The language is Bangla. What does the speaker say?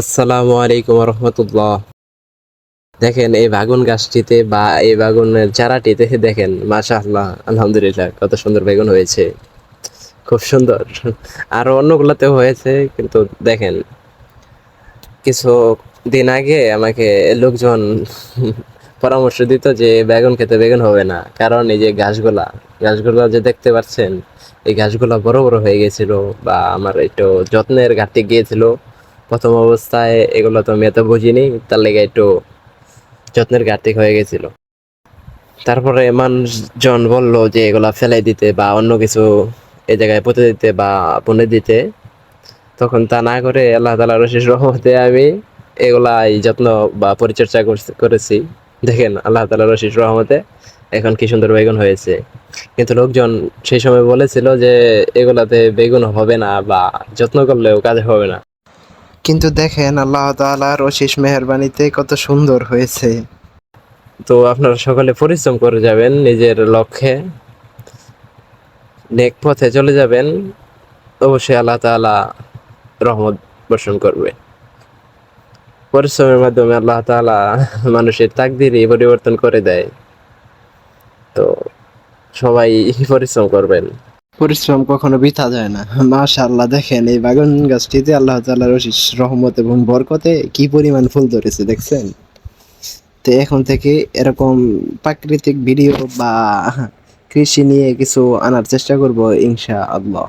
আসসালামু আলাইকুম রহমতুল্লাহ। দেখেন, এই বাগুন গাছটিতে বা এই বাগুনের চারাটিতে দেখেন মাশা আল্লাহ আলহামদুলিল্লাহ, কত সুন্দর বেগুন হয়েছে। খুব সুন্দর। আরও অন্যগুলোতেও হয়েছে, কিন্তু দেখেন, কিছু দিন আগে আমাকে লোকজন পরামর্শ দিত যে, বেগুন খেতে বেগুন হবে না। কারণ এই যে গাছগুলা গাছগুলা যে দেখতে পাচ্ছেন, এই গাছগুলা বড় বড় হয়ে গেছিল বা আমার একটু যত্নের ঘাটতি গিয়েছিল। প্রথম অবস্থায় এগুলো তো আমি এত বুঝিনি, তার লেগে একটু যত্নের ঘাটতি হয়ে গেছিল। তারপরে মানুষজন বলল যে এগুলা ফেলে দিতে বা অন্য কিছু এই জায়গায় পুঁতে দিতে বা বুনে দিতে। তখন তা না করে আল্লাহ তালার রশিস রহমতে আমি এগুলাই যত্ন বা পরিচর্যা করছি- করেছি। দেখেন আল্লাহ তালার রশিস রহমতে এখন কি সুন্দর বেগুন হয়েছে। কিন্তু লোকজন সেই সময় বলেছিল যে এগুলাতে বেগুন হবে না বা যত্ন করলেও কাজে হবে না। কিন্তু দেখেন আল্লাহ তাআলার অশেষ মেহরবানিতে কত সুন্দর হয়েছে। তো আপনারা সকলে পরিশ্রম করে যাবেন নিজের লক্ষ্যে। নেক পথে চলে যাবেন, অবশ্যই আল্লাহ তাআলা রহমত বর্ষণ করবে। পরিশ্রমের মাধ্যমে আল্লাহ তাআলা মানুষের তাকদিরই পরিবর্তন করে দেয়। তো সবাই পরিশ্রম করবেন। পরিশ্রম কখনো বৃথা যায় না। মাশাআল্লাহ, দেখেন এই বাগান গাছটিতে আল্লাহ তাআলার অশেষ রহমত এবং বরকতে কি পরিমাণ ফুল ধরেছে, দেখছেন? তো এখন থেকে এরকম প্রাকৃতিক ভিডিও বা কৃষি নিয়ে কিছু আনার চেষ্টা করব ইনশা আল্লাহ